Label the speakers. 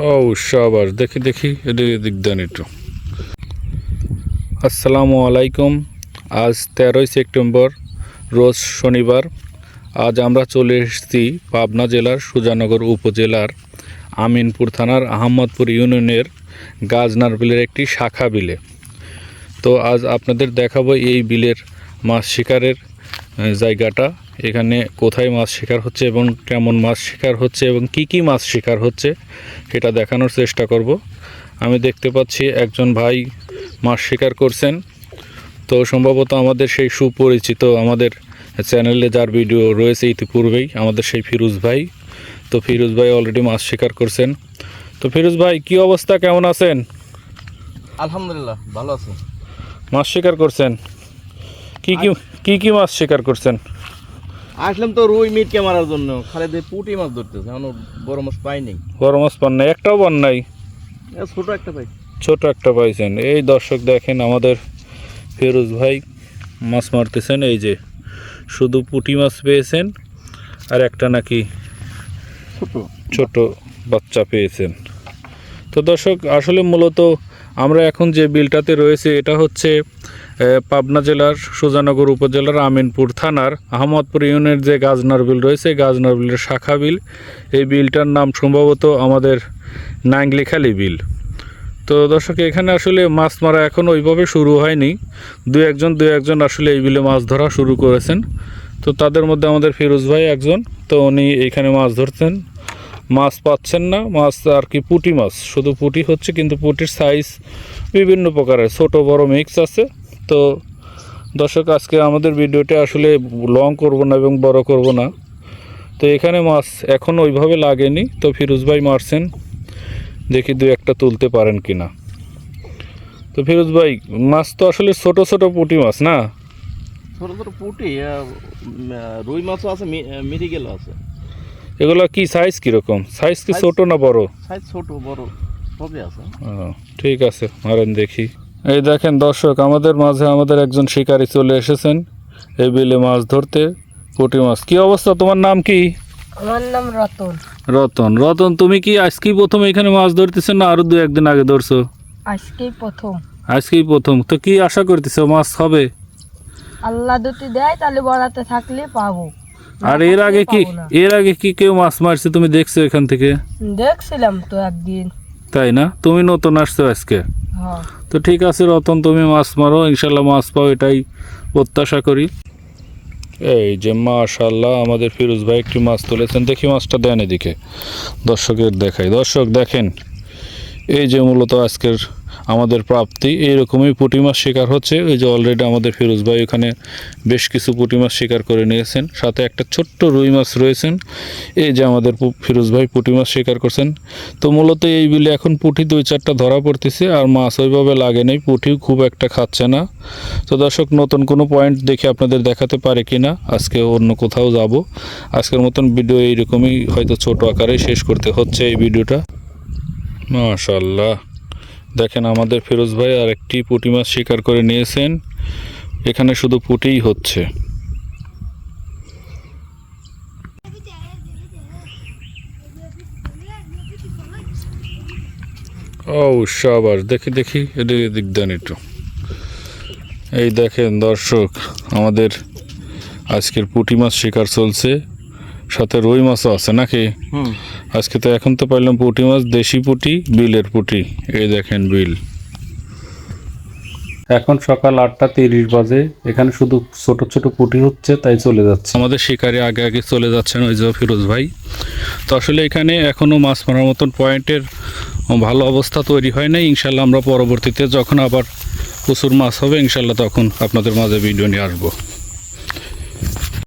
Speaker 1: ও সাবাস দেখি দেখি এদিকে দিক দেন একটু আসসালামু আলাইকুম আজ তেরোই সেপ্টেম্বর রোজ শনিবার। আজ আমরা চলে এসেছি পাবনা জেলার সুজানগর উপজেলার আমিনপুর থানার আহমদপুর ইউনিয়নের গাজনার বিলের একটি শাখা বিলে। তো আজ আপনাদের দেখাবো এই বিলের মাছ শিকারের জায়গাটা। এখানে কোথায় মাছ শিকার হচ্ছে এবং কেমন মাছ শিকার হচ্ছে এবং কি কি মাছ শিকার হচ্ছে সেটা দেখানোর চেষ্টা করব। আমি দেখতে পাচ্ছি একজন ভাই মাছ শিকার করছেন। তো সম্ভবত আমাদের সেই সুপরিচিত আমাদের চ্যানেলে যার ভিডিও রয়েছে ইতিপূর্বেই আমাদের সেই ফিরোজ ভাই। তো ফিরোজ ভাই অলরেডি মাছ শিকার করছেন। তো ফিরোজ ভাই কি অবস্থা? কেমন আছেন?
Speaker 2: আলহামদুলিল্লাহ ভালো আছি।
Speaker 1: মাছ শিকার করছেন। কি কি কি কি মাছ শিকার করছেন?
Speaker 2: আসলাম তো রুই মিটকে মারার জন্য। খালি দিয়ে পুঁটি মাছ ধরতেছে এখনও বড় মাছ পাইনি।
Speaker 1: বড় মাছ পান নাই একটাও পান নাই?
Speaker 2: এ ছোট একটা পাই
Speaker 1: ছোট একটা পাইছেন। এই দর্শক দেখেন আমাদের ফিরোজ ভাই মাছ মারতেছেন এই যে শুধু পুঁটি মাছ পেয়েছেন আর একটা নাকি
Speaker 2: ছোট।
Speaker 1: ছোট বাচ্চা পেয়েছেন। তো দর্শক আসলে মূলত আমরা এখন যে বিলটাতে রয়েছে, এটা হচ্ছে পাবনা জেলার সুজানগর উপজেলার আমিনপুর থানার আহমদপুর ইউনিয়নের যে গাজনার বিল রয়েছে গাজনার বিলের শাখা বিল। এই বিলটার নাম সম্ভবত আমাদের নাংলিখালি বিল। তো দর্শক, এখানে আসলে মাছ মারা এখন ওইভাবে শুরু হয়নি। দু একজন দু একজন আসলে এই বিলে মাছ ধরা শুরু করেছেন। তো তাদের মধ্যে আমাদের ফিরোজ ভাই একজন, তো উনি এইখানে মাছ ধরছেন মাছ পাচ্ছেন না, মাছ আর কি পুঁটি মাছ। শুধু পুঁটি হচ্ছে, কিন্তু পুঁটির সাইজ বিভিন্ন প্রকারের, ছোট, বড় মিক্স আছে। তো দর্শক, আজকে আমাদের ভিডিওটা আসলে লং করব না এবং বড় করব না। তো এখানে মাছ এখন ওইভাবে লাগেনি। তো ফিরোজ ভাই মারছেন। দেখি দু একটা তুলতে পারেন কি না তো ফিরোজ ভাই, মাছ তো আসলে ছোট ছোট পুঁটি মাছ না?
Speaker 2: ছোট ছোট পুঁটি রুই মাছও আছে মিরিগেলও আছে।
Speaker 1: এগুলো কি সাইজ কীরকম? সাইজ কি ছোট না বড়?
Speaker 2: সাইজ ছোট বড় সবই আছে।
Speaker 1: ও, ঠিক আছে মারেন দেখি। এই দেখেন দর্শক আমাদের মাঝে আমাদের একজন শিকারী চলে এসেছেন এই বিলে মাছ ধরতে পুঁটি মাছ। কি অবস্থা? তোমার নাম কি?
Speaker 3: আমার নাম রতন।
Speaker 1: রতন। রতন তুমি কি আজকেই প্রথম এখানে মাছ ধরতেছো না আরও দু একদিন আগে ধরছো?
Speaker 3: আজকেই প্রথম।
Speaker 1: আজকেই প্রথম। তো কি আশা করতেছো মাছ হবে?
Speaker 3: আল্লাহ দুটি দেয় তাহলে বড়াতে থাকলে পাবো।
Speaker 1: আর এর আগে কি এর আগে কি কেউ মাছ মারছে তুমি দেখছ এখান থেকে?
Speaker 3: দেখছিলাম তো একদিন।
Speaker 1: তাই না? তুমি নতুন আসছো আজকে?
Speaker 3: হ্যাঁ।
Speaker 1: তো ঠিক আছে রতন তুমি মাছ মারো ইনশাল্লাহ মাছ পাও এটাই প্রত্যাশা করি। এই যে মাশাল্লাহ আমাদের ফিরোজ ভাই একটি মাছ তুলেছেন দেখি মাছটা দেন এদিকে। দর্শকের দেখাই। দর্শক দেখেন এই যে মূলত আজকের আমাদের প্রাপ্তি এইরকমই পুঁটি মাছ শিকার হচ্ছে। ওই যে অলরেডি আমাদের ফিরোজ ভাই ওখানে বেশ কিছু পুঁটি মাছ শিকার করে নিয়েছেন। সাথে একটা ছোট্ট রুই মাছ রয়েছেন। এই যে আমাদের ফিরোজ ভাই পুঁটি মাছ শিকার করছেন। তো মূলত এই বিলে এখন পুঁটি দুই চারটা ধরা পড়তেছে, আর মাছ ওইভাবে লাগে নেই। পুঁটিও খুব একটা খাচ্ছে না। তো দর্শক, নতুন কোনো পয়েন্ট দেখে আপনাদের দেখাতে পারে কি না আজকে অন্য কোথাও যাব। আজকের মতন ভিডিও এইরকমই হয়তো ছোট আকারে শেষ করতে হচ্ছে এই ভিডিওটা মাশাল্লাহ দেখেন আমাদের ফিরোজ ভাই আর একটি পুঁটি মাছ শিকার করে নিয়েছেন। এখানে শুধু পুঁটিই হচ্ছে। ও, সাবাস, দেখি দেখি, এদিকে দিক দেন একটু। এই দেখেন দর্শক, আমাদের আজকের পুঁটি মাছ শিকার চলছে। সাথে রুই মাছও আছে নাকি? আজকে তো এখন তো পাইলাম পুঁটি মাছ দেশি পুঁটি বিলের পুঁটি। এই দেখেন বিল। এখন সকাল আটটা তিরিশ বাজে এখানে শুধু ছোট ছোট পুঁটি হচ্ছে তাই চলে যাচ্ছে। আমাদের শিকারে আগে আগে চলে যাচ্ছেন ওই যে ফিরোজ ভাই। তো আসলে এখানে এখনও মাছ মারার মতন পয়েন্টের ভালো অবস্থা তৈরি হয় নাই। ইনশাল্লাহ আমরা পরবর্তীতে যখন আবার প্রচুর মাছ হবে ইনশাল্লাহ তখন আপনাদের মাঝে ভিডিও নিয়ে আসব।